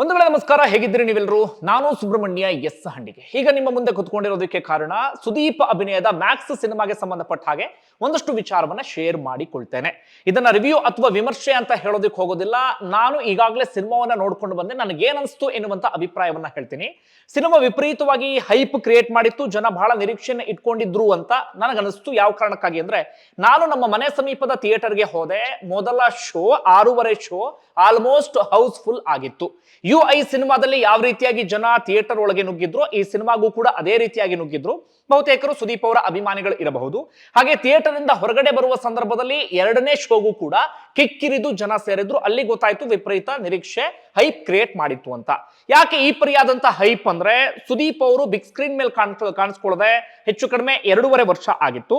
ಬಂಧುಗಳೇ ನಮಸ್ಕಾರ. ಹೇಗಿದ್ದೀರಿ ನೀವೆಲ್ಲರೂ? ನಾನು ಸುಬ್ರಹ್ಮಣ್ಯ ಎಸ್ ಹಂಡಿಗೆ. ಈಗ ನಿಮ್ಮ ಮುಂದೆ ಕುತ್ಕೊಂಡಿರೋದಕ್ಕೆ ಕಾರಣ ಸುದೀಪ್ ಅಭಿನಯದ ಮ್ಯಾಕ್ಸ್ ಸಿನಿಮಾಗೆ ಸಂಬಂಧಪಟ್ಟ ಹಾಗೆ ಒಂದಷ್ಟು ವಿಚಾರವನ್ನ ಶೇರ್ ಮಾಡಿಕೊಳ್ತೇನೆ. ಇದನ್ನ ರಿವ್ಯೂ ಅಥವಾ ವಿಮರ್ಶೆ ಅಂತ ಹೇಳೋದಕ್ಕೆ ಹೋಗೋದಿಲ್ಲ. ನಾನು ಈಗಾಗಲೇ ಸಿನಿಮಾವನ್ನ ನೋಡ್ಕೊಂಡು ಬಂದೆ. ನನಗೆ ಅನಿಸ್ತು ಎನ್ನುವಂತ ಅಭಿಪ್ರಾಯವನ್ನ ಹೇಳ್ತೀನಿ. ಸಿನಿಮಾ ವಿಪರೀತವಾಗಿ ಹೈಪ್ ಕ್ರಿಯೇಟ್ ಮಾಡಿತ್ತು. ಜನ ಬಹಳ ನಿರೀಕ್ಷೆಯನ್ನು ಇಟ್ಕೊಂಡಿದ್ರು ಅಂತ ನನಗನ್ನಿಸ್ತು ಯಾವ ಕಾರಣಕ್ಕಾಗಿ ಅಂದ್ರೆ ನಾನು ನಮ್ಮ ಮನೆ ಸಮೀಪದ ಥಿಯೇಟರ್ಗೆ ಹೋದೆ. ಮೊದಲ ಶೋ, ಆರೂವರೆ ಶೋ ಆಲ್ಮೋಸ್ಟ್ ಹೌಸ್ಫುಲ್ ಆಗಿತ್ತು. ಯು ಐ ಸಿನಿಮಾದಲ್ಲಿ ಯಾವ ರೀತಿಯಾಗಿ ಜನ ಥಿಯೇಟರ್ ಒಳಗೆ ನುಗ್ಗಿದ್ರು, ಈ ಸಿನಿಮಾಗೂ ಕೂಡ ಅದೇ ರೀತಿಯಾಗಿ ನುಗ್ಗಿದ್ರು. ಬಹುತೇಕರು ಸುದೀಪ್ ಅವರ ಅಭಿಮಾನಿಗಳು ಇರಬಹುದು. ಹಾಗೆ ಥಿಯೇಟರ್ ಇಂದ ಹೊರಗಡೆ ಬರುವ ಸಂದರ್ಭದಲ್ಲಿ ಎರಡನೇ ಶೋಗೂ ಕೂಡ ಕಿಕ್ಕಿರಿದು ಜನ ಸೇರಿದ್ರು. ಅಲ್ಲಿ ಗೊತ್ತಾಯ್ತು ವಿಪರೀತ ನಿರೀಕ್ಷೆ, ಹೈಪ್ ಕ್ರಿಯೇಟ್ ಮಾಡಿತ್ತು ಅಂತ. ಯಾಕೆ ಈ ಪರಿಯಾದಂತ ಹೈಪ್ ಅಂದ್ರೆ ಸುದೀಪ್ ಅವರು ಬಿಗ್ ಸ್ಕ್ರೀನ್ ಮೇಲೆ ಕಾಣ್, ಕಾಣಿಸ್ಕೊಳ್ಳದೆ ಹೆಚ್ಚು ಕಡಿಮೆ ಎರಡೂವರೆ ವರ್ಷ ಆಗಿತ್ತು.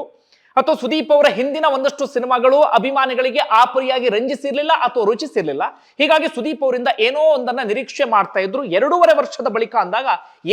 ಅಥವಾ ಸುದೀಪ್ ಅವರ ಹಿಂದಿನ ಒಂದಷ್ಟು ಸಿನಿಮಾಗಳು ಅಭಿಮಾನಿಗಳಿಗೆ ಆಪರಿಯಾಗಿ ಪರಿಯಾಗಿ ರಂಜಿಸಿರ್ಲಿಲ್ಲ ಅಥವಾ ರುಚಿಸಿರ್ಲಿಲ್ಲ. ಹೀಗಾಗಿ ಸುದೀಪ್ ಅವರಿಂದ ಏನೋ ಒಂದನ್ನ ನಿರೀಕ್ಷೆ ಮಾಡ್ತಾ ಇದ್ರು. ಎರಡೂವರೆ ವರ್ಷದ ಬಳಿಕ ಅಂದಾಗ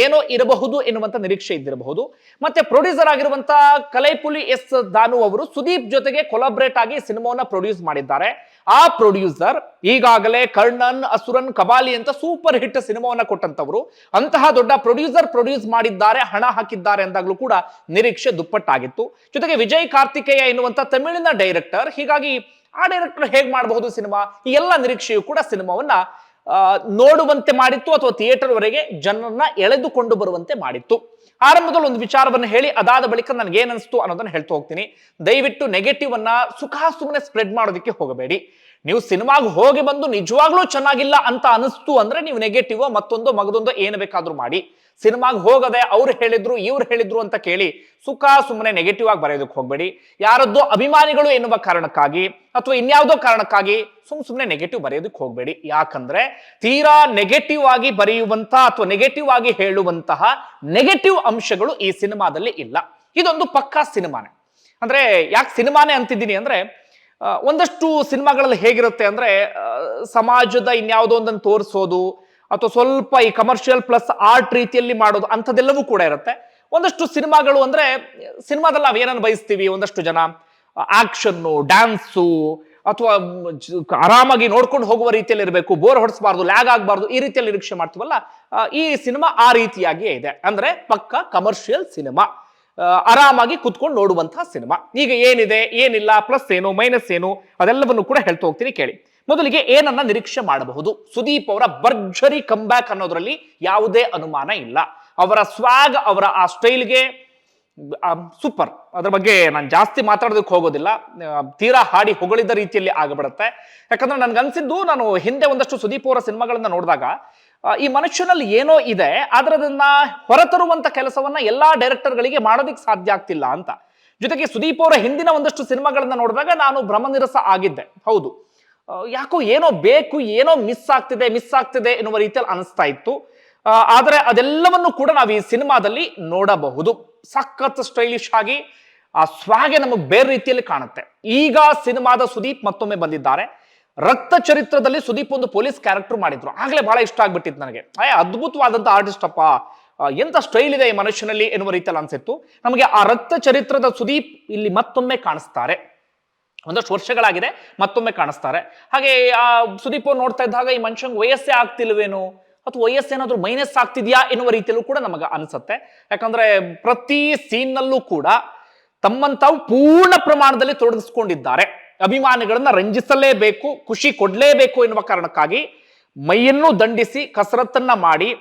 ಏನೋ ಇರಬಹುದು ಎನ್ನುವಂತ ನಿರೀಕ್ಷೆ ಇದ್ದಿರಬಹುದು. ಮತ್ತೆ ಪ್ರೊಡ್ಯೂಸರ್ ಆಗಿರುವಂತಹ ಕಲೈಪುಲಿ ಎಸ್ ದಾನು ಅವರು ಸುದೀಪ್ ಜೊತೆಗೆ ಕೊಲಾಬ್ರೇಟ್ ಆಗಿ ಸಿನಿಮಾವನ್ನ ಪ್ರೊಡ್ಯೂಸ್ ಮಾಡಿದ್ದಾರೆ. ಆ ಪ್ರೊಡ್ಯೂಸರ್ ಈಗಾಗಲೇ ಕರ್ಣನ್, ಅಸುರನ್, ಕಬಾಲಿ ಅಂತ ಸೂಪರ್ ಹಿಟ್ ಸಿನಿಮಾವನ್ನ ಕೊಟ್ಟಂತವರು ಅಂತಹ ದೊಡ್ಡ ಪ್ರೊಡ್ಯೂಸರ್ ಪ್ರೊಡ್ಯೂಸ್ ಮಾಡಿದ್ದಾರೆ, ಹಣ ಹಾಕಿದ್ದಾರೆ ಅಂದಾಗಲೂ ಕೂಡ ನಿರೀಕ್ಷೆ ದುಪ್ಪಟ್ಟಾಗಿತ್ತು. ಜೊತೆಗೆ ವಿಜಯ್ ಕಾರ್ತಿಕೇಯ ಎನ್ನುವಂತ ತಮಿಳಿನ ಡೈರೆಕ್ಟರ್ ಹೀಗಾಗಿ ಆ ಡೈರೆಕ್ಟರ್ ಹೇಗೆ ಮಾಡಬಹುದು ಸಿನಿಮಾ? ಈ ಎಲ್ಲ ನಿರೀಕ್ಷೆಯು ಕೂಡ ಸಿನಿಮಾವನ್ನ ನೋಡುವಂತೆ ಮಾಡಿತ್ತು ಅಥವಾ ಥಿಯೇಟರ್ ವರೆಗೆ ಜನರನ್ನ ಎಳೆದುಕೊಂಡು ಬರುವಂತೆ ಮಾಡಿತ್ತು. ಆರಂಭದಲ್ಲಿ ಒಂದು ವಿಚಾರವನ್ನು ಹೇಳಿ, ಅದಾದ ಬಳಿಕ ನನಗೆ ಏನಿಸ್ತು ಅನ್ನೋದನ್ನ ಹೇಳ್ತಾ ಹೋಗ್ತೀನಿ. ದಯವಿಟ್ಟು ನೆಗೆಟಿವ್ ಅನ್ನ ಸುಖ ಸುಮ್ಮನೆ ಸ್ಪ್ರೆಡ್ ಮಾಡೋದಕ್ಕೆ ಹೋಗಬೇಡಿ. ನೀವು ಸಿನಿಮಾಗೆ ಹೋಗಿ ಬಂದು ನಿಜವಾಗ್ಲೂ ಚೆನ್ನಾಗಿಲ್ಲ ಅಂತ ಅನಿಸ್ತು ಅಂದ್ರೆ ನೀವು ನೆಗೆಟಿವ್ ಮತ್ತೊಂದು ಮಗದೊಂದು ಏನು ಬೇಕಾದ್ರೂ ಮಾಡಿ. ಸಿನಿಮಾಗ್ ಹೋಗದೆ ಅವ್ರು ಹೇಳಿದ್ರು, ಇವ್ರು ಹೇಳಿದ್ರು ಅಂತ ಕೇಳಿ ಸುಖ ಸುಮ್ಮನೆ ನೆಗೆಟಿವ್ ಆಗಿ ಬರೆಯೋದಕ್ಕೆ ಹೋಗಬೇಡಿ. ಯಾರದ್ದೋ ಅಭಿಮಾನಿಗಳು ಎನ್ನುವ ಕಾರಣಕ್ಕಾಗಿ ಅಥವಾ ಇನ್ಯಾವುದೋ ಕಾರಣಕ್ಕಾಗಿ ಸುಮ್ ಸುಮ್ಮನೆ ನೆಗೆಟಿವ್ ಬರೆಯೋದಕ್ಕೆ ಹೋಗಬೇಡಿ. ಯಾಕಂದ್ರೆ ತೀರಾ ನೆಗೆಟಿವ್ ಆಗಿ ಬರೆಯುವಂತ ಅಥವಾ ನೆಗೆಟಿವ್ ಆಗಿ ಹೇಳುವಂತಹ ನೆಗೆಟಿವ್ ಅಂಶಗಳು ಈ ಸಿನಿಮಾದಲ್ಲಿ ಇಲ್ಲ. ಇದೊಂದು ಪಕ್ಕಾ ಸಿನಿಮಾನೆ. ಅಂದ್ರೆ ಯಾಕೆ ಸಿನಿಮಾನೇ ಅಂತಿದ್ದೀನಿ ಅಂದ್ರೆ ಒಂದಷ್ಟು ಸಿನಿಮಾಗಳಲ್ಲಿ ಹೇಗಿರುತ್ತೆ ಅಂದ್ರೆ ಸಮಾಜದ ಇನ್ಯಾವುದೋ ಒಂದನ್ನು ತೋರಿಸೋದು ಅಥವಾ ಸ್ವಲ್ಪ ಈ ಕಮರ್ಷಿಯಲ್ ಪ್ಲಸ್ ಆರ್ಟ್ ರೀತಿಯಲ್ಲಿ ಮಾಡೋದು ಅಂಥದ್ದೆಲ್ಲವೂ ಕೂಡ ಇರುತ್ತೆ. ಒಂದಷ್ಟು ಸಿನಿಮಾಗಳು ಅಂದ್ರೆ ಸಿನಿಮಾದಲ್ಲಿ ನಾವು ಏನನ್ನು ಬಯಸ್ತೀವಿ? ಒಂದಷ್ಟು ಜನ ಆಕ್ಷನ್ನು ಡ್ಯಾನ್ಸು ಅಥವಾ ಆರಾಮಾಗಿ ನೋಡ್ಕೊಂಡು ಹೋಗುವ ರೀತಿಯಲ್ಲಿ ಇರಬೇಕು ಬೋರ್ ಹೊಡಿಸಬಾರ್ದು ಲ್ಯಾಗ್ ಆಗಬಾರ್ದು, ಈ ರೀತಿಯಲ್ಲಿ ನಿರೀಕ್ಷೆ ಮಾಡ್ತೀವಲ್ಲ ಈ ಸಿನಿಮಾ ಆ ರೀತಿಯಾಗಿಯೇ ಇದೆ. ಅಂದ್ರೆ ಪಕ್ಕ ಕಮರ್ಷಿಯಲ್ ಸಿನಿಮಾ ಆರಾಮಾಗಿ ಕುತ್ಕೊಂಡು ನೋಡುವಂತಹ ಸಿನಿಮಾ. ಈಗ ಏನಿದೆ? ಏನಿಲ್ಲ? ಪ್ಲಸ್ ಏನು? ಮೈನಸ್ ಏನು? ಅದೆಲ್ಲವನ್ನು ಕೂಡ ಹೇಳ್ತಾ ಹೋಗ್ತೀನಿ ಕೇಳಿ. ಮೊದಲಿಗೆ ಏನನ್ನ ನಿರೀಕ್ಷೆ ಮಾಡಬಹುದು. ಸುದೀಪ್ ಅವರ ಭರ್ಜರಿ ಕಂಬ್ಯಾಕ್ ಅನ್ನೋದ್ರಲ್ಲಿ ಯಾವುದೇ ಅನುಮಾನ ಇಲ್ಲ. ಅವರ ಸ್ವಾಗ್ ಅವರ ಆ ಸ್ಟೈಲ್ಗೆ ಸೂಪರ್ ಅದ್ರ ಬಗ್ಗೆ ನಾನು ಜಾಸ್ತಿ ಮಾತಾಡೋದಕ್ಕೆ ಹೋಗೋದಿಲ್ಲ. ತೀರಾ ಹಾಡಿ ಹೊಗಳಿದ ರೀತಿಯಲ್ಲಿ ಆಗಬಿಡುತ್ತೆ. ಯಾಕಂದ್ರೆ ನನ್ಗನ್ಸಿದ್ದು ನಾನು ಹಿಂದೆ ಒಂದಷ್ಟು ಸುದೀಪ್ ಅವರ ಸಿನಿಮಾಗಳನ್ನ ನೋಡಿದಾಗ ಈ ಮನುಷ್ಯನಲ್ಲಿ ಏನೋ ಇದೆ ಆದ್ರೆ ಅದನ್ನ ಹೊರತರುವಂತ ಕೆಲಸವನ್ನ ಎಲ್ಲಾ ಡೈರೆಕ್ಟರ್ಗಳಿಗೆ ಮಾಡೋದಿಕ್ ಸಾಧ್ಯ ಆಗ್ತಿಲ್ಲ ಅಂತ. ಜೊತೆಗೆ ಸುದೀಪ್ ಅವರ ಹಿಂದಿನ ಒಂದಷ್ಟು ಸಿನಿಮಾಗಳನ್ನ ನೋಡಿದಾಗ ನಾನು ಭ್ರಮನಿರಸ ಆಗಿದ್ದೆ. ಹೌದು. ಯಾಕೋ ಏನೋ ಬೇಕು, ಏನೋ ಮಿಸ್ ಆಗ್ತಿದೆ ಮಿಸ್ ಆಗ್ತಿದೆ ಎನ್ನುವ ರೀತಿಯಲ್ಲಿ ಅನಿಸ್ತಾ ಇತ್ತು. ಆದರೆ ಅದೆಲ್ಲವನ್ನು ಕೂಡ ನಾವು ಈ ಸಿನಿಮಾದಲ್ಲಿ ನೋಡಬಹುದು. ಸಖತ್ ಸ್ಟೈಲಿಶ್ ಆಗಿ ಆ ಸ್ವಾಗೆ ನಮಗೆ ಬೇರೆ ರೀತಿಯಲ್ಲಿ ಕಾಣುತ್ತೆ. ಈಗ ಸಿನಿಮಾದ ಸುದೀಪ್ ಮತ್ತೊಮ್ಮೆ ಬಂದಿದ್ದಾರೆ. ರಕ್ತ ಚರಿತ್ರದಲ್ಲಿ ಸುದೀಪ್ ಒಂದು ಪೊಲೀಸ್ ಕ್ಯಾರೆಕ್ಟರ್ ಮಾಡಿದ್ರು. ಆಗ್ಲೇ ಬಹಳ ಇಷ್ಟ ಆಗ್ಬಿಟ್ಟಿತ್ತು ನನಗೆ. ಅಯ್ಯ ಅದ್ಭುತವಾದಂತ ಆರ್ಟಿಸ್ಟ್ ಅಪ್ಪ. ಎಂತ ಸ್ಟೈಲ್ ಇದೆ ಈ ಮನುಷ್ಯನಲ್ಲಿ ಎನ್ನುವ ರೀತಿಯಲ್ಲಿ ಅನ್ಸಿತ್ತು. ನಮಗೆ ಆ ರಕ್ತ ಚರಿತ್ರದ ಸುದೀಪ್ ಇಲ್ಲಿ ಮತ್ತೊಮ್ಮೆ ಕಾಣಿಸ್ತಾರೆ. ಒಂದಷ್ಟು ವರ್ಷಗಳಾಗಿದೆ, ಮತ್ತೊಮ್ಮೆ ಕಾಣಿಸ್ತಾರೆ. ಹಾಗೆ, ಆ, ಸುದೀಪ್ ಅವ್ರು ನೋಡ್ತಾ ಇದ್ದಾಗ ಈ ಮನುಷ್ಯಂಗೆ ವಯಸ್ಸೇ ಆಗ್ತಿಲ್ವೇನು? ಅಥವಾ ವಯಸ್ಸೇನಾದ್ರೂ ಮೈನಸ್ ಆಗ್ತಿದ್ಯಾ ಎನ್ನುವ ರೀತಿಯಲ್ಲೂ ಕೂಡ ನಮಗೆ ಅನಿಸುತ್ತೆ. ಯಾಕಂದ್ರೆ ಪ್ರತಿ ಸೀನ್ನಲ್ಲೂ ಕೂಡ ತಮ್ಮನ್ನು ತಾವು ಪೂರ್ಣ ಪ್ರಮಾಣದಲ್ಲಿ ತೊಡಗಿಸ್ಕೊಂಡಿದ್ದಾರೆ. ಅಭಿಮಾನಿಗಳನ್ನ ರಂಜಿಸಲೇಬೇಕು, ಖುಷಿ ಕೊಡ್ಲೇಬೇಕು ಎನ್ನುವ ಕಾರಣಕ್ಕಾಗಿ ಮೈಯನ್ನು ದಂಡಿಸಿ, ಕಸರತ್ತನ್ನ ಮಾಡಿ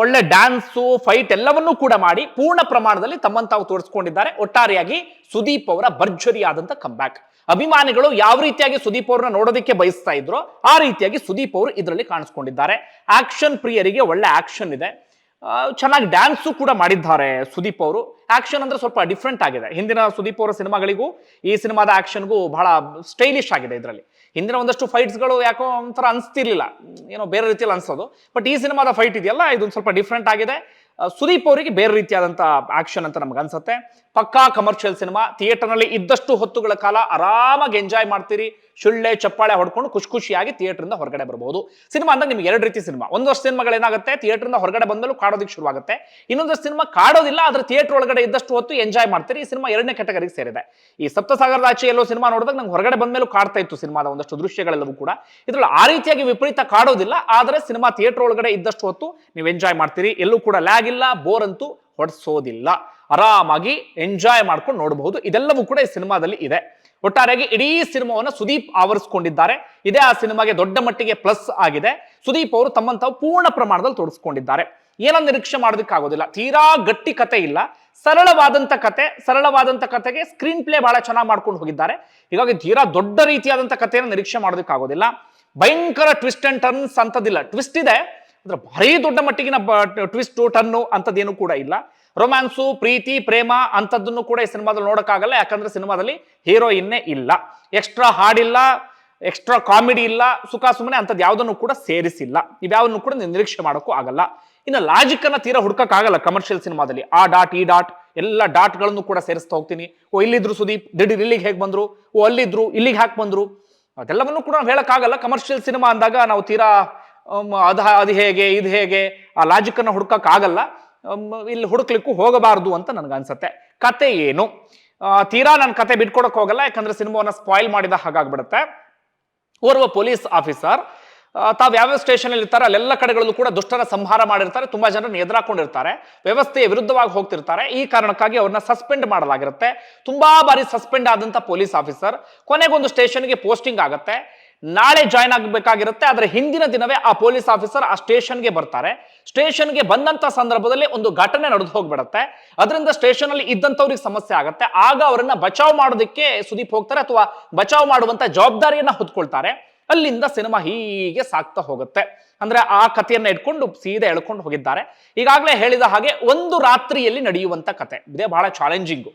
ಒಳ್ಳೆ ಡ್ಯಾನ್ಸು ಫೈಟ್ ಎಲ್ಲವನ್ನೂ ಕೂಡ ಮಾಡಿ ಪೂರ್ಣ ಪ್ರಮಾಣದಲ್ಲಿ ತಮ್ಮನ್ನು ತಾವು ತೋರಿಸ್ಕೊಂಡಿದ್ದಾರೆ. ಒಟ್ಟಾರೆಯಾಗಿ ಸುದೀಪ್ ಅವರ ಭರ್ಜರಿಯಾದಂತ ಕಂಬ್ಯಾಕ್ ಅಭಿಮಾನಿಗಳು ಯಾವ ರೀತಿಯಾಗಿ ಸುದೀಪ್ ಅವ್ರನ್ನ ನೋಡೋದಕ್ಕೆ ಬಯಸ್ತಾ ಇದ್ರು ಆ ರೀತಿಯಾಗಿ ಸುದೀಪ್ ಅವರು ಇದರಲ್ಲಿ ಕಾಣಿಸ್ಕೊಂಡಿದ್ದಾರೆ. ಆಕ್ಷನ್ ಪ್ರಿಯರಿಗೆ ಒಳ್ಳೆ ಆಕ್ಷನ್ ಇದೆ. ಚೆನ್ನಾಗಿ ಡ್ಯಾನ್ಸು ಕೂಡ ಮಾಡಿದ್ದಾರೆ ಸುದೀಪ್ ಅವರು. ಆಕ್ಷನ್ ಅಂದ್ರೆ ಸ್ವಲ್ಪ ಡಿಫ್ರೆಂಟ್ ಆಗಿದೆ. ಹಿಂದಿನ ಸುದೀಪ್ ಅವರ ಸಿನಿಮಾಗಳಿಗೂ ಈ ಸಿನಿಮಾದ ಆಕ್ಷನ್ಗೂ ಬಹಳ ಸ್ಟೈಲಿಶ್ ಆಗಿದೆ ಇದರಲ್ಲಿ. ಹಿಂದಿನ ಒಂದಷ್ಟು ಫೈಟ್ಸ್ಗಳು ಯಾಕೋ ಒಂಥರ ಅನಿಸ್ತಿರ್ಲಿಲ್ಲ. ಏನೋ ಬೇರೆ ರೀತಿಯಲ್ಲಿ ಅನ್ಸೋದು. ಬಟ್ ಈ ಸಿನಿಮಾದ ಫೈಟ್ ಇದೆಯಲ್ಲ ಇದೊಂದು ಸ್ವಲ್ಪ ಡಿಫ್ರೆಂಟ್ ಆಗಿದೆ. ಸುದೀಪ್ ಅವರಿಗೆ ಬೇರೆ ರೀತಿಯಾದಂಥ ಆಕ್ಷನ್ ಅಂತ ನಮ್ಗೆ ಅನ್ಸುತ್ತೆ. ಪಕ್ಕಾ ಕಮರ್ಷಿಯಲ್ ಸಿನಿಮಾ ಥಿಯೇಟರ್ನಲ್ಲಿ ಇದ್ದಷ್ಟು ಹೊತ್ತುಗಳ ಕಾಲ ಆರಾಮಾಗಿ ಎಂಜಾಯ್ ಮಾಡ್ತೀರಿ. ಸುಳ್ಳೆ ಚಪ್ಪಾಳೆ ಹೊಡ್ಕೊಂಡು ಖುಷಿ ಖುಷಿಯಾಗಿ ಥಿಯೇಟ್ರಿಂದ ಹೊರಗಡೆ ಬರಬಹುದು ಸಿನಿಮಾ ಅಂದ್ರೆ ನಿಮ್ಗೆ ಎರಡು ರೀತಿ ಸಿನಿಮಾ. ಒಂದಷ್ಟು ಸಿನಿಮಾಗಳು ಏನಾಗುತ್ತೆ? ಥಿಯೇಟರ್ ಇಂದ ಹೊರಗಡೆ ಬಂದಮೇಲೆ ಕಾಡೋದಕ್ಕೆ ಶುರುವಾಗುತ್ತೆ. ಇನ್ನೊಂದು ಸಿನಿಮಾ ಕಾಡೋದಿಲ್ಲ, ಆದ್ರೆ ಥಿಯೇಟರ್ ಒಳಗಡೆ ಇದ್ದಷ್ಟು ಹೊತ್ತು ಎಂಜಾಯ್ ಮಾಡ್ತೀರಿ. ಈ ಸಿನಿಮಾ ಎರಡನೇ ಕೆಟಗರಿಗೆ ಸೇರಿದೆ. ಈ ಸಪ್ತಸಾಗರದ ಆಚೆ ಎಲ್ಲೋ ಸಿನಿಮಾ ನೋಡಿದಾಗ ನಂಗೆ ಹೊರಗಡೆ ಬಂದ್ಮೇಲೂ ಕಾಡ್ತಾ ಇತ್ತು ಸಿನಿಮಾದ ಒಂದಷ್ಟು ದೃಶ್ಯಗಳೆಲ್ಲವೂ ಕೂಡ. ಇದ್ರಲ್ಲಿ ಆ ರೀತಿಯಾಗಿ ವಿಪರೀತ ಕಾಡೋದಿಲ್ಲ, ಆದರೆ ಸಿನಿಮಾ ಥಿಯೇಟರ್ ಒಳಗಡೆ ಇದ್ದಷ್ಟು ಹೊತ್ತು ನೀವು ಎಂಜಾಯ್ ಮಾಡ್ತೀರಿ. ಎಲ್ಲೂ ಕೂಡ ಲ್ಯಾಗ್ ಇಲ್ಲ, ಬೋರ್ ಅಂತೂ ಹೊಡೆಸೋದಿಲ್ಲ. ಆರಾಮಾಗಿ ಎಂಜಾಯ್ ಮಾಡ್ಕೊಂಡು ನೋಡಬಹುದು. ಇದೆಲ್ಲವೂ ಕೂಡ ಈ ಸಿನಿಮಾದಲ್ಲಿ ಇದೆ. ಒಟ್ಟಾರೆಯಾಗಿ ಇಡೀ ಸಿನಿಮಾವನ್ನು ಸುದೀಪ್ ಆವರಿಸಿಕೊಂಡಿದ್ದಾರೆ. ಇದೇ ಆ ಸಿನಿಮಾಗೆ ದೊಡ್ಡ ಮಟ್ಟಿಗೆ ಪ್ಲಸ್ ಆಗಿದೆ. ಸುದೀಪ್ ಅವರು ತಮ್ಮನ್ನು ತಾವು ಪೂರ್ಣ ಪ್ರಮಾಣದಲ್ಲಿ ತೋರಿಸ್ಕೊಂಡಿದ್ದಾರೆ ಏನೋ ನಿರೀಕ್ಷೆ ಮಾಡೋದಕ್ಕಾಗೋದಿಲ್ಲ ತೀರಾ ಗಟ್ಟಿ ಕತೆ ಇಲ್ಲ. ಸರಳವಾದಂಥ ಕತೆ, ಸರಳವಾದಂಥ ಕತೆಗೆ ಸ್ಕ್ರೀನ್ ಪ್ಲೇ ಬಹಳ ಚೆನ್ನಾಗಿ ಮಾಡ್ಕೊಂಡು ಹೋಗಿದ್ದಾರೆ. ಹೀಗಾಗಿ ತೀರಾ ದೊಡ್ಡ ರೀತಿಯಾದಂಥ ಕಥೆಯನ್ನು ನಿರೀಕ್ಷೆ ಮಾಡೋದಕ್ಕಾಗೋದಿಲ್ಲ ಭಯಂಕರ ಟ್ವಿಸ್ಟ್ ಅಂಡ್ ಟರ್ನ್ಸ್ ಅಂತದಿಲ್ಲ ಟ್ವಿಸ್ಟ್ ಇದೆ. ಅಂದ್ರೆ ಭಾರಿ ದೊಡ್ಡ ಮಟ್ಟಿಗಿನ ಟ್ವಿಸ್ಟ್ ಟರ್ನು ಅಂಥದ್ದೇನು ಕೂಡ ಇಲ್ಲ. ರೊಮ್ಯಾನ್ಸು ಪ್ರೀತಿ, ಪ್ರೇಮ ಅಂಥದ್ದನ್ನು ಕೂಡ ಈ ಸಿನಿಮಾದಲ್ಲಿ ನೋಡೋಕ್ಕಾಗಲ್ಲ. ಯಾಕಂದ್ರೆ ಸಿನಿಮಾದಲ್ಲಿ ಹೀರೋಯಿನ್ನೇ ಇಲ್ಲ. ಎಕ್ಸ್ಟ್ರಾ ಹಾಡಿಲ್ಲ, ಎಕ್ಸ್ಟ್ರಾ ಕಾಮಿಡಿ ಇಲ್ಲ, ಸುಖ ಸುಮ್ಮನೆ ಅಂಥದ್ದು ಯಾವುದನ್ನು ಕೂಡ ಸೇರಿಸಿಲ್ಲ. ಇವ್ಯಾವನ್ನು ಕೂಡ ನಿರೀಕ್ಷೆ ಮಾಡೋಕ್ಕೂ ಆಗಲ್ಲ. ಇನ್ನು ಲಾಜಿಕ್ ಅನ್ನ ತೀರಾ ಹುಡ್ಕಕ್ಕಾಗಲ್ಲ ಕಮರ್ಷಿಯಲ್ ಸಿನಿಮಾದಲ್ಲಿ. ಆ ಡಾಟ್, ಈ ಡಾಟ್, ಎಲ್ಲ ಡಾಟ್ಗಳನ್ನು ಕೂಡ ಸೇರಿಸ್ತಾ ಹೋಗ್ತೀನಿ. ಓ, ಇಲ್ಲಿದ್ರು ಸುದೀಪ್, ದಿಢೀರ್ ಇಲ್ಲಿಗೆ ಹೇಗೆ ಬಂದ್ರು? ಓ, ಅಲ್ಲಿದ್ರು, ಇಲ್ಲಿಗೆ ಹಾಕಿ ಬಂದ್ರು? ಅದೆಲ್ಲವನ್ನು ಕೂಡ ನಾವು ಹೇಳಕ್ಕಾಗಲ್ಲ. ಕಮರ್ಷಿಯಲ್ ಸಿನಿಮಾ ಅಂದಾಗ ನಾವು ತೀರಾ ಅದ್, ಅದು ಹೇಗೆ, ಇದು ಹೇಗೆ, ಆ ಲಾಜಿಕ್ ಅನ್ನ ಹುಡ್ಕಕ್ಕಾಗಲ್ಲ. ಇಲ್ಲಿ ಹುಡುಕ್ಲಿಕ್ಕೂ ಹೋಗಬಾರ್ದು ಅಂತ ನನ್ಗನ್ಸತ್ತೆ. ಕತೆ ಏನು? ತೀರಾ ನಾನು ಕತೆ ಬಿಟ್ಕೊಡಕ್ ಹೋಗಲ್ಲ, ಯಾಕಂದ್ರೆ ಸಿನಿಮಾವನ್ನ ಸ್ಪಾಯ್ಲ್ ಮಾಡಿದ ಹಾಗಾಗ್ಬಿಡುತ್ತೆ. ಓರ್ವ ಪೊಲೀಸ್ ಆಫೀಸರ್ ತಾವು ಯಾವ್ಯಾವ ಸ್ಟೇಷನ್ ಅಲ್ಲಿ ಇರ್ತಾರೆ, ಅಲ್ಲೆಲ್ಲ ಕಡೆಗಳಲ್ಲೂ ಕೂಡ ದುಷ್ಟರ ಸಂಹಾರ ಮಾಡಿರ್ತಾರೆ, ತುಂಬಾ ಜನರನ್ನು ಎದುರಾಕೊಂಡಿರ್ತಾರೆ. ವ್ಯವಸ್ಥೆಯ ವಿರುದ್ಧವಾಗಿ ಹೋಗ್ತಿರ್ತಾರೆ. ಈ ಕಾರಣಕ್ಕಾಗಿ ಅವ್ರನ್ನ ಸಸ್ಪೆಂಡ್ ಮಾಡಲಾಗಿರುತ್ತೆ. ತುಂಬಾ ಬಾರಿ ಸಸ್ಪೆಂಡ್ ಆದಂತ ಪೊಲೀಸ್ ಆಫೀಸರ್ ಕೊನೆಗೊಂದು ಸ್ಟೇಷನ್ಗೆ ಪೋಸ್ಟಿಂಗ್ ಆಗುತ್ತೆ. ನಾಳೆ ಜಾಯ್ನ್ ಆಗಬೇಕಾಗಿರುತ್ತೆ, ಆದರೆ ಹಿಂದಿನ ದಿನವೇ ಆ ಪೊಲೀಸ್ ಆಫೀಸರ್ ಆ ಸ್ಟೇಷನ್ಗೆ ಬರ್ತಾರೆ. ಸ್ಟೇಷನ್ಗೆ ಬಂದಂತ ಸಂದರ್ಭದಲ್ಲಿ ಒಂದು ಘಟನೆ ನಡೆದು ಹೋಗ್ಬಿಡತ್ತೆ. ಅದರಿಂದ ಸ್ಟೇಷನ್ ಅಲ್ಲಿ ಇದ್ದಂಥವ್ರಿಗೆ ಸಮಸ್ಯೆ ಆಗುತ್ತೆ. ಆಗ ಅವರನ್ನ ಬಚಾವ್ ಮಾಡೋದಕ್ಕೆ ಸುದೀಪ್ ಹೋಗ್ತಾರೆ ಅಥವಾ ಬಚಾವ್ ಮಾಡುವಂತ ಜವಾಬ್ದಾರಿಯನ್ನ ಹೊತ್ಕೊಳ್ತಾರೆ. ಅಲ್ಲಿಂದ ಸಿನಿಮಾ ಹೀಗೆ ಸಾಕ್ತಾ ಹೋಗುತ್ತೆ. ಅಂದ್ರೆ ಆ ಕಥೆಯನ್ನ ಇಟ್ಕೊಂಡು ಸೀದಾ ಎಳ್ಕೊಂಡು ಹೋಗಿದ್ದಾರೆ. ಈಗಾಗಲೇ ಹೇಳಿದ ಹಾಗೆ ಒಂದು ರಾತ್ರಿಯಲ್ಲಿ ನಡೆಯುವಂತ ಕತೆ. ಇದೇ ಬಹಳ ಚಾಲೆಂಜಿಂಗು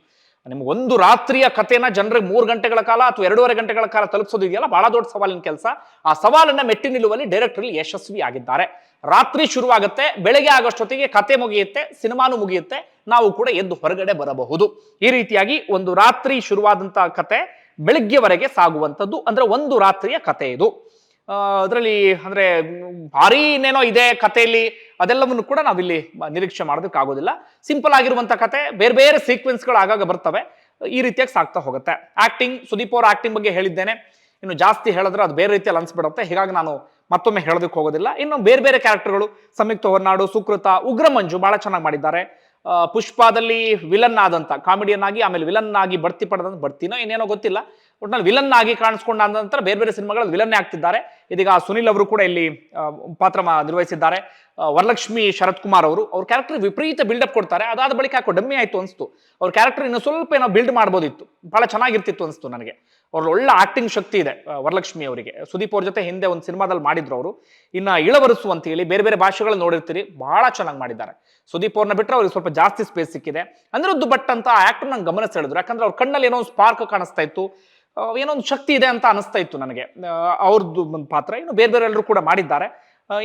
ನಿಮ್ಗೆ ಒಂದು ರಾತ್ರಿಯ ಕಥೆನ ಜನರಿಗೆ ಮೂರು ಗಂಟೆಗಳ ಕಾಲ ಅಥವಾ ಎರಡೂವರೆ ಗಂಟೆಗಳ ಕಾಲ ತಲುಪಿಸೋದು ಇದೆಯಲ್ಲ? ಬಹಳ ದೊಡ್ಡ ಸವಾಲಿನ ಕೆಲಸ. ಆ ಸವಾಲನ್ನ ಮೆಟ್ಟಿ ನಿಲ್ಲುವಲ್ಲಿ ಡೈರೆಕ್ಟರ್ ಯಶಸ್ವಿ ಆಗಿದ್ದಾರೆ. ರಾತ್ರಿ ಶುರುವಾಗುತ್ತೆ, ಬೆಳಗ್ಗೆ ಆಗೋಷ್ಟೊತ್ತಿಗೆ ಕತೆ ಮುಗಿಯುತ್ತೆ, ಸಿನಿಮಾನು ಮುಗಿಯುತ್ತೆ, ನಾವು ಕೂಡ ಎದ್ದು ಹೊರಗಡೆ ಬರಬಹುದು. ಈ ರೀತಿಯಾಗಿ ಒಂದು ರಾತ್ರಿ ಶುರುವಾದಂತಹ ಕತೆ ಬೆಳಿಗ್ಗೆವರೆಗೆ ಸಾಗುವಂಥದ್ದು. ಅಂದ್ರೆ ಒಂದು ರಾತ್ರಿಯ ಕತೆ ಇದು. ಅದರಲ್ಲಿ ಅಂದ್ರೆ ಭಾರಿ ಇನ್ನೇನೋ ಇದೆ ಕಥೆಯಲ್ಲಿ, ಅದೆಲ್ಲವನ್ನು ಕೂಡ ನಾವಿಲ್ಲಿ ನಿರೀಕ್ಷೆ ಮಾಡೋದಕ್ಕಾಗೋದಿಲ್ಲ. ಸಿಂಪಲ್ ಆಗಿರುವಂತ ಕತೆ ಬೇರೆ ಬೇರೆ ಸೀಕ್ವೆನ್ಸ್ಗಳು ಆಗಾಗ ಬರ್ತವೆ, ಈ ರೀತಿಯಾಗಿ ಸಾಗ್ತಾ ಹೋಗುತ್ತೆ. ಆಕ್ಟಿಂಗ್ ಸುದೀಪ್ ಅವ್ರ ಆಕ್ಟಿಂಗ್ ಬಗ್ಗೆ ಹೇಳಿದ್ದೇನೆ. ಇನ್ನು ಜಾಸ್ತಿ ಹೇಳಿದ್ರೆ ಅದು ಬೇರೆ ರೀತಿಯಲ್ಲಿ ಅನ್ಸ್ಬಿಡುತ್ತೆ. ಹೀಗಾಗಿ ನಾನು ಮತ್ತೊಮ್ಮೆ ಹೇಳೋದಕ್ಕೆ ಹೋಗೋದಿಲ್ಲ. ಇನ್ನು ಬೇರೆ ಬೇರೆ ಕ್ಯಾರೆಕ್ಟರ್ಗಳು ಸಂಯುಕ್ತ ಹೊರನಾಡು, ಸುಕೃತ ಉಗ್ರ ಮಂಜು ಬಹಳ ಚೆನ್ನಾಗಿ ಮಾಡಿದ್ದಾರೆ. ಪುಷ್ಪದಲ್ಲಿ ವಿಲನ್ ಆದಂತ ಕಾಮಿಡಿಯನ್ ಆಗಿ, ಆಮೇಲೆ ವಿಲನ್ ಆಗಿ ಬಡ್ತಿ ಪಡೆದಂತ ಬಡ್ತಿನೋ ಏನೇನೋ ಗೊತ್ತಿಲ್ಲ. ಒಟ್ನಲ್ಲಿ ವಿಲನ್ ಆಗಿ ಕಾಣಿಸ್ಕೊಂಡ ನಂತರ ಬೇರೆ ಬೇರೆ ಸಿನಿಮಾಗಳಲ್ಲಿ ವಿಲನ್ ಆಗ್ತಿದ್ದಾರೆ. ಇದೀಗ ಸುನಿಲ್ ಅವರು ಕೂಡ ಇಲ್ಲಿ ಪಾತ್ರ ನಿರ್ವಹಿಸಿದ್ದಾರೆ. ವರಲಕ್ಷ್ಮಿ ಶರತ್ ಕುಮಾರ್ ಅವರು, ಅವ್ರ ಕ್ಯಾರೆಕ್ಟರ್ ವಿಪರೀತ ಬಿಲ್ಡಪ್ ಕೊಡ್ತಾರೆ. ಅದಾದ ಬಳಿಕ ಹಾಕೋ ಡಮ್ಮಿ ಆಯ್ತು ಅನಿಸ್ತು. ಅವ್ರ ಕ್ಯಾರೆಕ್ಟರ್ ಇನ್ನು ಸ್ವಲ್ಪ ಏನೋ ಬಿಲ್ಡ್ ಮಾಡ್ಬೋದಿತ್ತು. ಬಹಳ ಚೆನ್ನಾಗಿರ್ತಿತ್ತು ಅನಿಸ್ತು ನನಗೆ. ಅವ್ರ ಒಳ್ಳೆ ಆಕ್ಟಿಂಗ್ ಶಕ್ತಿ ಇದೆ ವರಲಕ್ಷ್ಮಿ ಅವರಿಗೆ. ಸುದೀಪ್ ಅವ್ರ ಜೊತೆ ಹಿಂದೆ ಒಂದು ಸಿನಿಮಾದಲ್ಲಿ ಮಾಡಿದ್ರು ಅವರು. ಇನ್ನ ಇಳವರಸು ಅಂತ ಹೇಳಿ ಬೇರೆ ಬೇರೆ ಭಾಷೆಗಳು ನೋಡಿರ್ತೀರಿ, ಬಹಳ ಚೆನ್ನಾಗಿ ಮಾಡಿದ್ದಾರೆ. ಸುದೀಪ್ ಅವ್ರನ್ನ ಬಿಟ್ಟರೆ ಅವ್ರಿಗೆ ಸ್ವಲ್ಪ ಜಾಸ್ತಿ ಸ್ಪೇಸ್ ಸಿಕ್ಕಿದೆ. ಅನಿರುದ್ಧ ಭಟ್ ಅಂತ ಆಕ್ಟರ್ ನಂಗೆ ಗಮನ ಸೆಳೆದ್ರು. ಯಾಕಂದ್ರೆ ಅವ್ರ ಕಣ್ಣಲ್ಲಿ ಏನೋ ಒಂದು ಸ್ಪಾರ್ಕ್ ಕಾಣಿಸ್ತಾ ಇತ್ತು. ಏನೋ ಒಂದು ಶಕ್ತಿ ಇದೆ ಅಂತ ಅನಿಸ್ತಾ ಇತ್ತು ನನಗೆ. ಅವ್ರದ್ದು ಒಂದು ಪಾತ್ರ, ಇನ್ನು ಬೇರೆ ಬೇರೆ ಎಲ್ಲರೂ ಕೂಡ ಮಾಡಿದ್ದಾರೆ.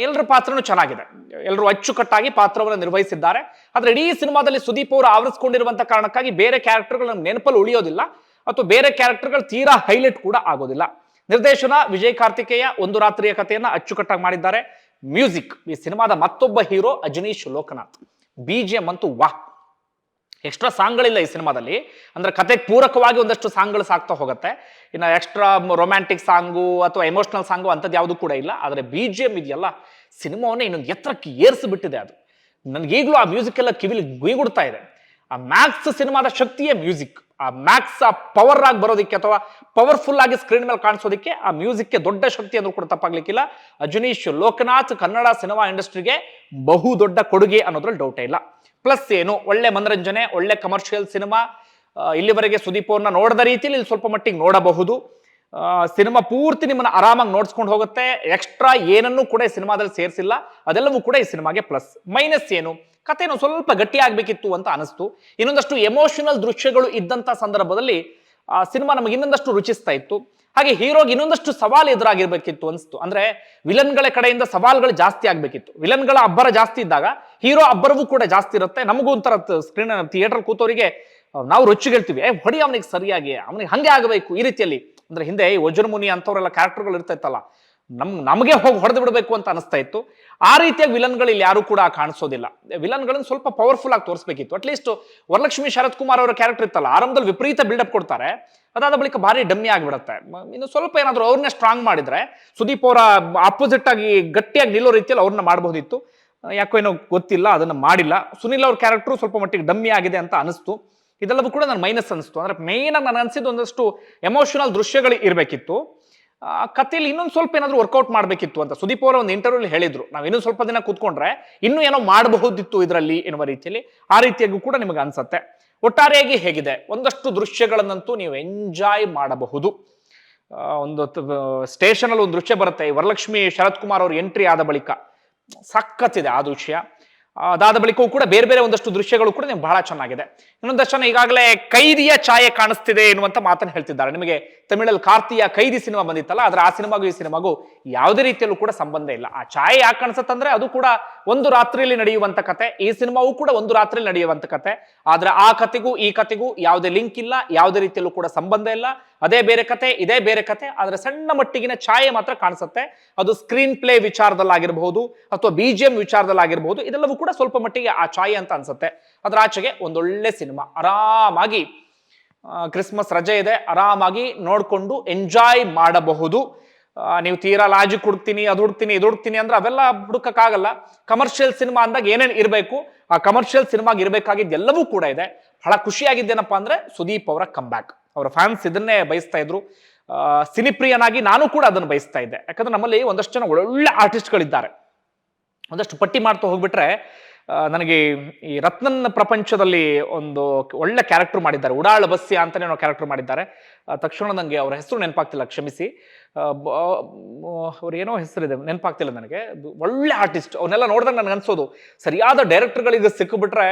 ಎಲ್ಲರ ಪಾತ್ರನೂ ಚೆನ್ನಾಗಿದೆ. ಎಲ್ಲರೂ ಅಚ್ಚುಕಟ್ಟಾಗಿ ಪಾತ್ರವನ್ನು ನಿರ್ವಹಿಸಿದ್ದಾರೆ. ಆದರೆ ಇಡೀ ಸಿನಿಮಾದಲ್ಲಿ ಸುದೀಪ್ ಅವರು ಆವರಿಸ್ಕೊಂಡಿರುವಂಥ ಕಾರಣಕ್ಕಾಗಿ ಬೇರೆ ಕ್ಯಾರೆಕ್ಟರ್ಗಳು ನಮ್ಗೆ ನೆನಪಲ್ಲಿ ಉಳಿಯೋದಿಲ್ಲ. ಅಥವಾ ಬೇರೆ ಕ್ಯಾರೆಕ್ಟರ್ಗಳು ತೀರಾ ಹೈಲೈಟ್ ಕೂಡ ಆಗೋದಿಲ್ಲ. ನಿರ್ದೇಶನ ವಿಜಯ್ ಕಾರ್ತಿಕೇಯ ಒಂದು ರಾತ್ರಿಯ ಕಥೆಯನ್ನ ಅಚ್ಚುಕಟ್ಟಾಗಿ ಮಾಡಿದ್ದಾರೆ. ಮ್ಯೂಸಿಕ್, ಈ ಸಿನಿಮಾದ ಮತ್ತೊಬ್ಬ hero Ajaneesh Loknath. B G M ಅಂತೂ ವಾಹ್. ಎಕ್ಸ್ಟ್ರಾ ಸಾಂಗ್ಗಳಿಲ್ಲ ಈ ಸಿನಿಮಾದಲ್ಲಿ. ಅಂದ್ರೆ ಕತೆಗೆ ಪೂರಕವಾಗಿ ಒಂದಷ್ಟು ಸಾಂಗ್ಗಳು ಸಾಕ್ತಾ ಹೋಗುತ್ತೆ. ಇನ್ನು ಎಕ್ಸ್ಟ್ರಾ ರೊಮ್ಯಾಂಟಿಕ್ ಸಾಂಗು ಅಥವಾ ಎಮೋಷನಲ್ ಸಾಂಗು ಅಂಥದ್ದು ಯಾವುದು ಕೂಡ ಇಲ್ಲ. ಆದರೆ ಬಿ ಜಿ ಎಂ ಇದೆಯಲ್ಲ, ಸಿನಿಮಾವನ್ನೇ ಇನ್ನೊಂದು ಎತ್ತರಕ್ಕೆ ಏರಿಸಿಬಿಟ್ಟಿದೆ ಅದು. ನನಗೆ ಈಗಲೂ ಆ ಮ್ಯೂಸಿಕ್ ಎಲ್ಲ ಕಿವಿಲಿ ಗುಯ್ಗುಡ್ತಾ ಇದೆ. ಆ ಮ್ಯಾಕ್ಸ್ ಸಿನಿಮಾದ ಶಕ್ತಿಯೇ ಮ್ಯೂಸಿಕ್ ಆ ಮ್ಯಾಕ್ಸ್ ಆ ಪವರ್ ಆಗಿ ಬರೋದಕ್ಕೆ ಅಥವಾ ಪವರ್ಫುಲ್ ಆಗಿ ಸ್ಕ್ರೀನ್ ಮೇಲೆ ಕಾಣಿಸೋದಕ್ಕೆ ಆ ಮ್ಯೂಸಿಕ್ಗೆ ದೊಡ್ಡ ಶಕ್ತಿ ಅಂದ್ರೂ ಕೂಡ ತಪ್ಪಾಗ್ಲಿಕ್ಕಿಲ್ಲ. ಅಜನೀಶ್ ಲೋಕನಾಥ್ ಕನ್ನಡ ಸಿನಿಮಾ ಇಂಡಸ್ಟ್ರಿಗೆ ಬಹು ದೊಡ್ಡ ಕೊಡುಗೆ ಅನ್ನೋದ್ರಲ್ಲಿ ಡೌಟೇ ಇಲ್ಲ. ಪ್ಲಸ್ ಏನು? ಒಳ್ಳೆ ಮನರಂಜನೆ, ಒಳ್ಳೆ ಕಮರ್ಷಿಯಲ್ ಸಿನಿಮಾ ಇಲ್ಲಿವರೆಗೆ ಸುದೀಪ್ ಅವ್ರನ್ನ ನೋಡದ ರೀತಿಯಲ್ಲಿ ಇಲ್ಲಿ ಸ್ವಲ್ಪ ಮಟ್ಟಿಗೆ ನೋಡಬಹುದು. ಸಿನಿಮಾ ಪೂರ್ತಿ ನಿಮ್ಮನ್ನ ಆರಾಮಾಗಿ ನೋಡ್ಸ್ಕೊಂಡು ಹೋಗುತ್ತೆ. ಎಕ್ಸ್ಟ್ರಾ ಏನನ್ನೂ ಕೂಡ ಈ ಸಿನಿಮಾದಲ್ಲಿ ಸೇರಿಸಿಲ್ಲ. ಅದೆಲ್ಲವೂ ಕೂಡ ಈ ಸಿನಿಮಾಗೆ ಪ್ಲಸ್ ಮೈನಸ್ ಏನು? ಕಥೆನೂ ಸ್ವಲ್ಪ ಗಟ್ಟಿ ಆಗ್ಬೇಕಿತ್ತು ಅಂತ ಅನಿಸ್ತು. ಇನ್ನೊಂದಷ್ಟು ಎಮೋಷನಲ್ ದೃಶ್ಯಗಳು ಇದ್ದಂತ ಸಂದರ್ಭದಲ್ಲಿ, ಆ ಸಿನಿಮಾ ನಮಗೆ ಇನ್ನೊಂದಷ್ಟು ರುಚಿಸ್ತಾ ಇತ್ತು. ಹಾಗೆ ಹೀರೋಗೆ ಇನ್ನೊಂದಷ್ಟು ಸವಾಲು ಎದುರಾಗಿರ್ಬೇಕಿತ್ತು ಅನಿಸ್ತು. ಅಂದ್ರೆ ವಿಲನ್ಗಳ ಕಡೆಯಿಂದ ಸವಾಲುಗಳು ಜಾಸ್ತಿ ಆಗ್ಬೇಕಿತ್ತು. ವಿಲನ್ಗಳ ಅಬ್ಬರ ಜಾಸ್ತಿ ಇದ್ದಾಗ ಹೀರೋ ಅಬ್ಬರವೂ ಕೂಡ ಜಾಸ್ತಿ ಇರುತ್ತೆ. ನಮಗೂ ಒಂಥರ ಸ್ಕ್ರೀನ್ ಥಿಯೇಟರ್ ಕೂತವರಿಗೆ ನಾವು ರೊಚ್ಚಿಗೆಳ್ತೀವಿ. ಏ, ಹೊಡಿ ಅವನಿಗೆ ಸರಿಯಾಗಿ. ಅವನಿಗೆ ಹಂಗೆ ಆಗಬೇಕು ಈ ರೀತಿಯಲ್ಲಿ. ಅಂದ್ರೆ ಹಿಂದೆ ವಜ್ರಮುನಿ ಅಂತವರೆಲ್ಲ ಕ್ಯಾರೆಕ್ಟರ್ಗಳು ಇರ್ತೈತಲ್ಲ ನಮ್, ನಮಗೆ ಹೋಗಿ ಹೊಡೆದು ಬಿಡಬೇಕು ಅಂತ ಅನಿಸ್ತಾ ಇತ್ತು. ಆ ರೀತಿಯಾಗಿ ವಿಲನ್ಗಳು ಇಲ್ಲಿ ಯಾರು ಕೂಡ ಕಾಣಿಸೋದಿಲ್ಲ. ವಿಲನ್ಗಳನ್ನ ಸ್ವಲ್ಪ ಪವರ್ಫುಲ್ ಆಗಿ ತೋರಿಸ್ಬೇಕಿತ್ತು. ಅಟ್ಲೀಸ್ಟ್ ವರಲಕ್ಷ್ಮಿ ಶರತ್ ಕುಮಾರ್ ಅವರ ಕ್ಯಾರೆಕ್ಟರ್ ಇತ್ತಲ್ಲ, ಆರಂಭದಲ್ಲಿ ವಿಪರೀತ ಬಿಲ್ಡಪ್ ಕೊಡ್ತಾರೆ. ಅದಾದ ಬಳಿಕ ಭಾರಿ ಡಮ್ಮಿ ಆಗಿಬಿಡುತ್ತೆ. ಇನ್ನು ಸ್ವಲ್ಪ ಏನಾದರೂ ಅವ್ರನ್ನ ಸ್ಟ್ರಾಂಗ್ ಮಾಡಿದ್ರೆ, ಸುದೀಪ್ ಅವರ ಆಪೋಸಿಟ್ ಆಗಿ ಗಟ್ಟಿಯಾಗಿ ನಿಲ್ಲೋ ರೀತಿಯಲ್ಲಿ ಅವ್ರನ್ನ ಮಾಡಬಹುದಿತ್ತು ಯಾಕೋ ಏನೋ ಗೊತ್ತಿಲ್ಲ, ಅದನ್ನ ಮಾಡಿಲ್ಲ. ಸುನಿಲ್ ಅವ್ರ ಕ್ಯಾರೆಕ್ಟರ್ ಸ್ವಲ್ಪ ಮಟ್ಟಿಗೆ ಡಮ್ಮಿ ಆಗಿದೆ ಅಂತ ಅನಿಸ್ತು. ಇದೆಲ್ಲವೂ ಕೂಡ ನನ್ನ ಮೈನಸ್ ಅನಿಸ್ತು. ಅಂದ್ರೆ ಮೇನ್ ಆಗಿ ನಾನು ಅನಿಸಿದ್ದು ಒಂದಷ್ಟು ಎಮೋಷನಲ್ ದೃಶ್ಯಗಳು ಇರಬೇಕಿತ್ತು. ಕಥೆಯಲ್ಲಿ ಇನ್ನೊಂದು ಸ್ವಲ್ಪ ಏನಾದರೂ ವರ್ಕೌಟ್ ಮಾಡಬೇಕಿತ್ತು ಅಂತ ಸುದೀಪ್ ಅವರ ಒಂದು ಇಂಟರ್ವ್ಯೂಲಿ ಹೇಳಿದ್ರು. ನಾವು ಇನ್ನೂ ಸ್ವಲ್ಪ ದಿನ ಕೂತ್ಕೊಂಡ್ರೆ ಇನ್ನೂ ಏನೋ ಮಾಡಬಹುದಿತ್ತು ಇದರಲ್ಲಿ ಎನ್ನುವ ರೀತಿಯಲ್ಲಿ ಆ ರೀತಿಯಾಗೂ ಕೂಡ ನಿಮಗೆ ಅನ್ಸತ್ತೆ. ಒಟ್ಟಾರೆಯಾಗಿ ಹೇಗಿದೆ? ಒಂದಷ್ಟು ದೃಶ್ಯಗಳನ್ನಂತೂ ನೀವು ಎಂಜಾಯ್ ಮಾಡಬಹುದು. ಒಂದು ಸ್ಟೇಷನ್ ಅಲ್ಲಿ ಒಂದು ದೃಶ್ಯ ಬರುತ್ತೆ. ವರಲಕ್ಷ್ಮಿ ಶರತ್ ಕುಮಾರ್ ಅವ್ರ ಎಂಟ್ರಿ ಆದ ಬಳಿಕ. ಸಖತ್ತಿದೆ ಆ ದೃಶ್ಯ. ಆ, ಅದಾದ ಬಳಿಕವೂ ಕೂಡ ಬೇರೆ ಬೇರೆ ಒಂದಷ್ಟು ದೃಶ್ಯಗಳು ಕೂಡ ನಿಮ್ಗೆ ಬಹಳ ಚೆನ್ನಾಗಿದೆ. ಇನ್ನೊಂದಷ್ಟು ಜನ ಈಗಾಗಲೇ ಕೈದಿಯ ಛಾಯೆ ಕಾಣಿಸ್ತಿದೆ ಎನ್ನುವಂತ ಮಾತನ್ನು ಹೇಳ್ತಿದ್ದಾರೆ. ನಿಮಗೆ ತಮಿಳಲ್ಲಿ ಕಾರ್ತಿಯ ಕೈದಿ ಸಿನಿಮಾ ಬಂದಿತ್ತಲ್ಲ, ಆದ್ರೆ ಆ ಸಿನಿಮಾಗೂ ಈ ಸಿನಿಮಾಗೂ ಯಾವುದೇ ರೀತಿಯಲ್ಲೂ ಕೂಡ ಸಂಬಂಧ ಇಲ್ಲ. ಆ ಛಾಯೆ ಯಾಕೆ ಕಾಣಿಸುತ್ತಂದ್ರೆ ಅದು ಕೂಡ ಒಂದು ರಾತ್ರಿಯಲ್ಲಿ ನಡೆಯುವಂತ ಕತೆ, ಈ ಸಿನಿಮಾವೂ ಕೂಡ ಒಂದು ರಾತ್ರಿಯಲ್ಲಿ ನಡೆಯುವಂತ ಕತೆ. ಆದ್ರೆ ಆ ಕತೆಗೂ ಈ ಕತೆಗೂ ಯಾವುದೇ ಲಿಂಕ್ ಇಲ್ಲ, ಯಾವುದೇ ರೀತಿಯಲ್ಲೂ ಕೂಡ ಸಂಬಂಧ ಇಲ್ಲ. ಅದೇ ಬೇರೆ ಕತೆ, ಇದೇ ಬೇರೆ ಕತೆ, ಆದರೆ ಸಣ್ಣ ಮಟ್ಟಿಗಿನ ಛಾಯೆ ಮಾತ್ರ ಕಾಣಿಸುತ್ತೆ. ಅದು ಸ್ಕ್ರೀನ್ ಪ್ಲೇ ವಿಚಾರದಲ್ಲಾಗಿರಬಹುದು ಅಥವಾ ಬಿ ಜಿ ಎಂ ವಿಚಾರದಲ್ಲಾಗಿರಬಹುದು, ಇದೆಲ್ಲವೂ ಕೂಡ ಸ್ವಲ್ಪ ಮಟ್ಟಿಗೆ ಆ ಛಾಯೆ ಅಂತ ಅನ್ಸುತ್ತೆ. ಅದರ ಆಚೆಗೆ ಒಂದೊಳ್ಳೆ ಸಿನಿಮಾ. ಆರಾಮಾಗಿ ಕ್ರಿಸ್ಮಸ್ ರಜೆ ಇದೆ. ಆರಾಮಾಗಿ ನೋಡಿಕೊಂಡು ಎಂಜಾಯ್ ಮಾಡಬಹುದು. ನೀವು ತೀರಾ ಲಾಜಿಕ್ ಹುಡುಕ್ತೀನಿ, ಅದು ಹುಡುಕ್ತೀನಿ, ಇದು ಹುಡ್ತೀನಿ ಅಂದ್ರೆ ಅವೆಲ್ಲ ಹುಡುಕಕ್ಕಾಗಲ್ಲ. ಕಮರ್ಷಿಯಲ್ ಸಿನಿಮಾ ಅಂದಾಗ ಏನೇನು ಇರಬೇಕು, ಆ ಕಮರ್ಷಿಯಲ್ ಸಿನಿಮಾಗೆ ಇರಬೇಕಾಗಿದ್ದು ಎಲ್ಲವೂ ಕೂಡ ಇದೆ. ಬಹಳ ಖುಷಿಯಾಗಿದ್ದೇನಪ್ಪ ಅಂದ್ರೆ ಸುದೀಪ್ ಅವರ ಕಂಬ್ಯಾಕ್ ಅವರ ಫ್ಯಾನ್ಸ್ ಇದನ್ನೇ ಬಯಸ್ತಾ ಇದ್ರು. ಸಿನಿಪ್ರಿಯನಾಗಿ ನಾನು ಕೂಡ ಅದನ್ನು ಬಯಸ್ತಾ ಇದ್ದೆ. ಯಾಕಂದ್ರೆ ನಮ್ಮಲ್ಲಿ ಒಂದಷ್ಟು ಜನ ಒಳ್ಳೊಳ್ಳೆ ಆರ್ಟಿಸ್ಟ್ಗಳಿದ್ದಾರೆ ಒಂದಷ್ಟು ಪಟ್ಟಿ ಮಾಡ್ತಾ ಹೋಗ್ಬಿಟ್ರೆ ನನಗೆ ಈ ರತ್ನನ್ ಪ್ರಪಂಚದಲ್ಲಿ ಒಂದು ಒಳ್ಳೆ ಕ್ಯಾರೆಕ್ಟರ್ ಮಾಡಿದ್ದಾರೆ. ಉಡಾಳ ಬಸ್ಯ ಅಂತಾನೆ ಕ್ಯಾರೆಕ್ಟರ್ ಮಾಡಿದ್ದಾರೆ. ತಕ್ಷಣ ನನಗೆ ಅವರ ಹೆಸರು ನೆನಪಾಗ್ತಿಲ್ಲ, ಕ್ಷಮಿಸಿ. ಅವ್ರ ಏನೋ ಹೆಸರಿದೆ, ನೆನಪಾಗ್ತಿಲ್ಲ ನನಗೆ. ಒಳ್ಳೆ ಆರ್ಟಿಸ್ಟ್ ಅವನ್ನೆಲ್ಲ ನೋಡಿದಾಗ ನನಗೆ ಅನ್ಸೋದು. ಸರಿಯಾದ ಡೈರೆಕ್ಟರ್ಗಳಿಗೆ ಸಿಕ್ಕಿಬಿಟ್ರೆ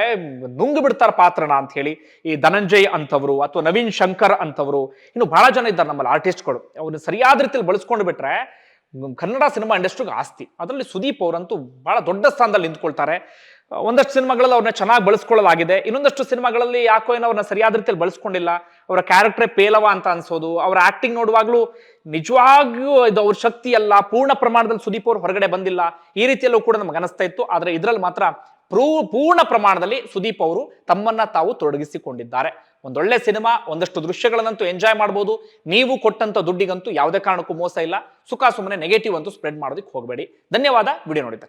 ನುಂಗು ಬಿಡ್ತಾರೆ ಪಾತ್ರನ ಅಂತ ಹೇಳಿ ಈ ಧನಂಜಯ್ ಅಂತವರು ಅಥವಾ ನವೀನ್ ಶಂಕರ್ ಅಂತವರು ಇನ್ನು ಬಹಳ ಜನ ಇದ್ದಾರೆ ನಮ್ಮಲ್ಲಿ ಆರ್ಟಿಸ್ಟ್ಗಳು ಅವ್ರನ್ನ ಸರಿಯಾದ ರೀತಿಯಲ್ಲಿ ಬಳಸ್ಕೊಂಡು ಬಿಟ್ರೆ ಕನ್ನಡ ಸಿನಿಮಾ ಇಂಡಸ್ಟ್ರಿಗೆ ಆಸ್ತಿ. ಅದರಲ್ಲಿ ಸುದೀಪ್ ಅವರಂತೂ ಬಹಳ ದೊಡ್ಡ ಸ್ಥಾನದಲ್ಲಿ ನಿಂತ್ಕೊಳ್ತಾರೆ. ಒಂದಷ್ಟು ಸಿನಿಮಾಗಳಲ್ಲಿ ಅವ್ರನ್ನ ಚೆನ್ನಾಗಿ ಬಳಸ್ಕೊಳ್ಳಲಾಗಿದೆ. ಇನ್ನೊಂದಷ್ಟು ಸಿನಿಮಾಗಳಲ್ಲಿ ಯಾಕೋ ಏನೋ ಅವ್ರನ್ನ ಸರಿಯಾದ ರೀತಿಯಲ್ಲಿ ಬಳಸ್ಕೊಂಡಿಲ್ಲ. ಅವರ ಕ್ಯಾರೆಕ್ಟ್ರೇ ಪೇಲವ ಅಂತ ಅನ್ಸೋದು. ಅವರ ಆಕ್ಟಿಂಗ್ ನೋಡುವಾಗ್ಲೂ ನಿಜವಾಗಿಯೂ ಇದು ಅವ್ರ ಶಕ್ತಿ ಅಲ್ಲ. ಪೂರ್ಣ ಪ್ರಮಾಣದಲ್ಲಿ ಸುದೀಪ್ ಅವ್ರು ಹೊರಗಡೆ ಬಂದಿಲ್ಲ. ಈ ರೀತಿಯಲ್ಲೂ ಕೂಡ ನಮ್ಗೆ ಅನಿಸ್ತಾ ಇತ್ತು. ಆದ್ರೆ ಇದರಲ್ಲಿ ಮಾತ್ರ ಪ್ರೂ, ಪೂರ್ಣ ಪ್ರಮಾಣದಲ್ಲಿ ಸುದೀಪ್ ಅವರು ತಮ್ಮನ್ನ ತಾವು ತೊಡಗಿಸಿಕೊಂಡಿದ್ದಾರೆ. ಒಂದೊಳ್ಳೆ ಸಿನಿಮಾ, ಒಂದಷ್ಟು ದೃಶ್ಯಗಳನ್ನಂತೂ ಎಂಜಾಯ್ ಮಾಡ್ಬೋದು. ನೀವು ಕೊಟ್ಟಂತ ದುಡ್ಡಿಗಂತೂ ಯಾವುದೇ ಕಾರಣಕ್ಕೂ ಮೋಸ ಇಲ್ಲ. ಸುಖ ಸುಮ್ಮನೆ ನೆಗೆಟಿವ್ ಅಂತೂ ಸ್ಪ್ರೆಡ್ ಮಾಡೋದಕ್ಕೆ ಹೋಗಬೇಡಿ. ಧನ್ಯವಾದ. ವಿಡಿಯೋ ನೋಡಿದ್ದಕ್ಕೆ.